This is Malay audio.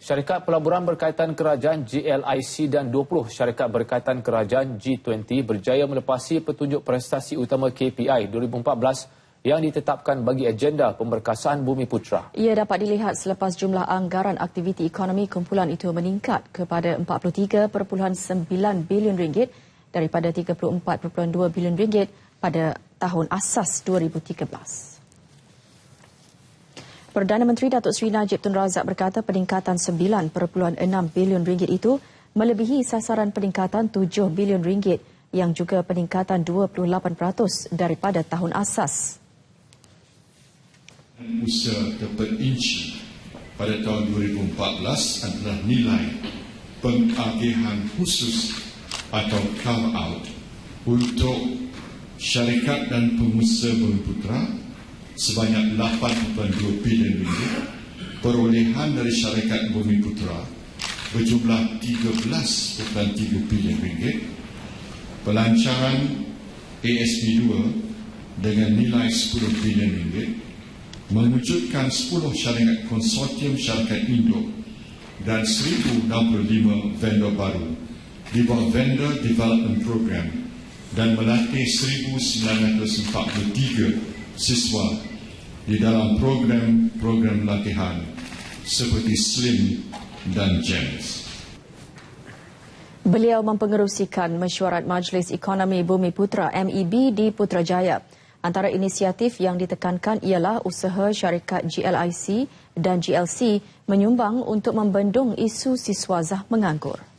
Syarikat pelaburan berkaitan kerajaan GLIC dan 20 syarikat berkaitan kerajaan G20 berjaya melepasi petunjuk prestasi utama KPI 2014 yang ditetapkan bagi agenda pemberkasan Bumi Putra. Ia dapat dilihat selepas jumlah anggaran aktiviti ekonomi kumpulan itu meningkat kepada 43.9 bilion ringgit daripada 34.2 bilion ringgit pada tahun asas 2013. Perdana Menteri Datuk Seri Najib Tun Razak berkata peningkatan 9.6 bilion ringgit itu melebihi sasaran peningkatan 7 bilion ringgit yang juga peningkatan 28% daripada tahun asas. Usaha terperinci pada tahun 2014 adalah nilai pengagihan khusus atau carve-out untuk syarikat dan pengusaha Bumi Putra sebanyak 8.2 bilion ringgit perolehan dari syarikat Bumi Putra berjumlah 13.3 bilion ringgit. Pelancaran ASP 2 dengan nilai 10 bilion ringgit mewujudkan 10 syarikat konsortium syarikat Indo dan 1065 vendor baru di bawah Vendor Development Program dan melatih 1943 siswa di dalam program-program latihan seperti SLIM dan GEMS. Beliau mempengerusikan mesyuarat Majlis Ekonomi Bumi Putra MEB di Putrajaya. Antara inisiatif yang ditekankan ialah usaha syarikat GLIC dan GLC menyumbang untuk membendung isu siswazah menganggur.